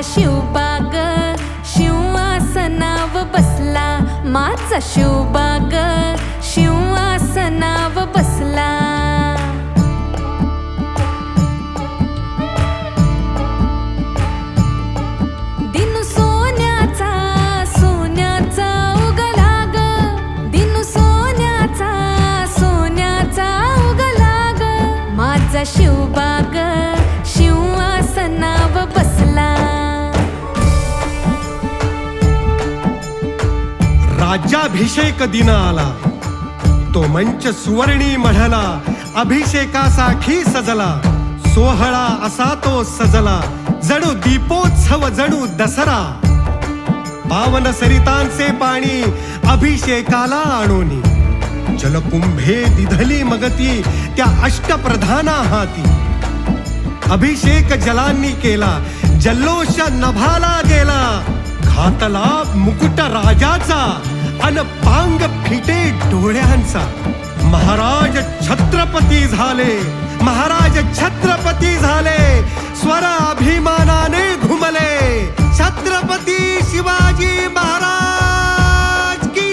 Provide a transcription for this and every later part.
शिवबाग शिवासनाव बसला माझा शिवबाग शिवासनाव बसला. दिनू सोन्याचा सोन्याचा उगला ग दिनू सोन्याचा सोन्याचा उगला ग माझा शिवबाग राज्याभिषेक दिन आला. तो मंच सुवर्णी मढला अभिषेकासाठी सजला. सोहळा असा तो सजला जणू दीपोत्सव जणू दसरा. पावन सरितांचे पाणी अभिषेकाला आणोनी. जलकुंभे दिधली मगती त्या अष्टप्रधाना हाती. अभिषेक जलांनी केला जल्लोष नभाला गेला. हातला मुकुट राजाचा अन पांग फिटे डोळ्यांचा. महाराज छत्रपती झाले महाराज छत्रपती झाले स्वर अभिमानाने घुमले. छत्रपती शिवाजी महाराज की.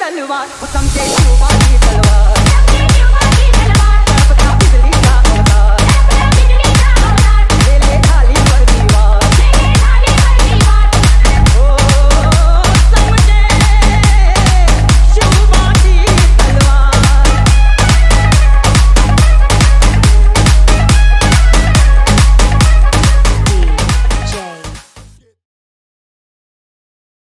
तलवार